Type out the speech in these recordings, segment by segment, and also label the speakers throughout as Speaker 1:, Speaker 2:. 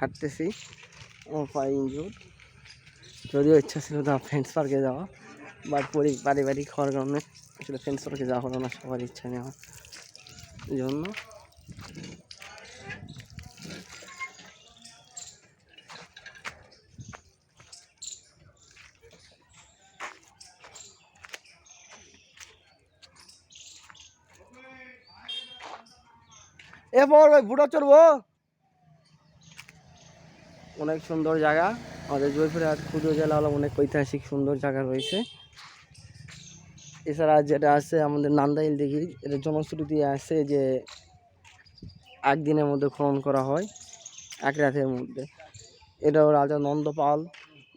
Speaker 1: হাঁটতেছি। আমার পায়ে ইঞ্জুর যদিও ইচ্ছা ছিল না ফ্রেন্ডস পার্কে যাওয়া বাট পরি পারিবারিক হওয়ার কারণে আসলে ফ্রেন্ডস পার্কে যাওয়া হলো না, সবার ইচ্ছা নেওয়া। জন্য। এ এরপর ভাই, বুড়ো চড়বো? অনেক সুন্দর জায়গা। আমাদের জয়পুরহাট ক্ষুদ্র জেলা হলো অনেক ঐতিহাসিক সুন্দর জায়গা রয়েছে। এছাড়া যেটা আছে আমাদের নান্দাইল দিঘি, এটা জনশ্রুতি আছে যে একদিনের মধ্যে খনন করা হয়, এক রাতের মধ্যে। এটাও রাজা নন্দপাল,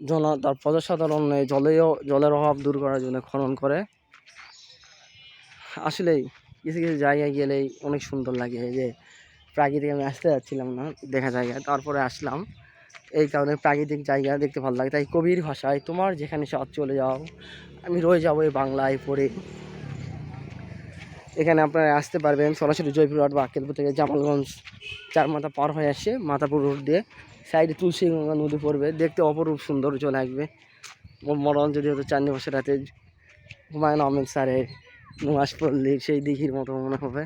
Speaker 1: জন, তার প্রজাসাধারণ জলেও, জলের অভাব দূর করার জন্য খনন করে। আসলেই কিছু কিছু জায়গায় গেলেই অনেক সুন্দর লাগে যে প্রাকৃতিক আমি আসতে যাচ্ছিলাম না, দেখা জায়গায় তারপরে আসলাম। এই কারণে প্রাকৃতিক জায়গা দেখতে ভালো লাগে। তাই কবির ভাষায় তোমার যেখানে সব চলে যাও। আমি রয়ে যাব এই বাংলায় পড়ে। এখানে আপনারা আসতে পারবেন সরাসরি জয়পুরহাট বা আক্কেলপুর থেকে জামালগঞ্জ। চার মাথা পার হয়ে আসে মাথাপুর রোড দিয়ে। সাইডে তুলসীগঙ্গা নদী পড়বে। দেখতে অপরূপ সুন্দর চলে আসবে। মরণ যদি হতো চাঁদনি বছর রাতে হুমায়ুন আহমেদ স্যারের নুয়াস পল্লীর সেই দিঘির মতো মনে হবে।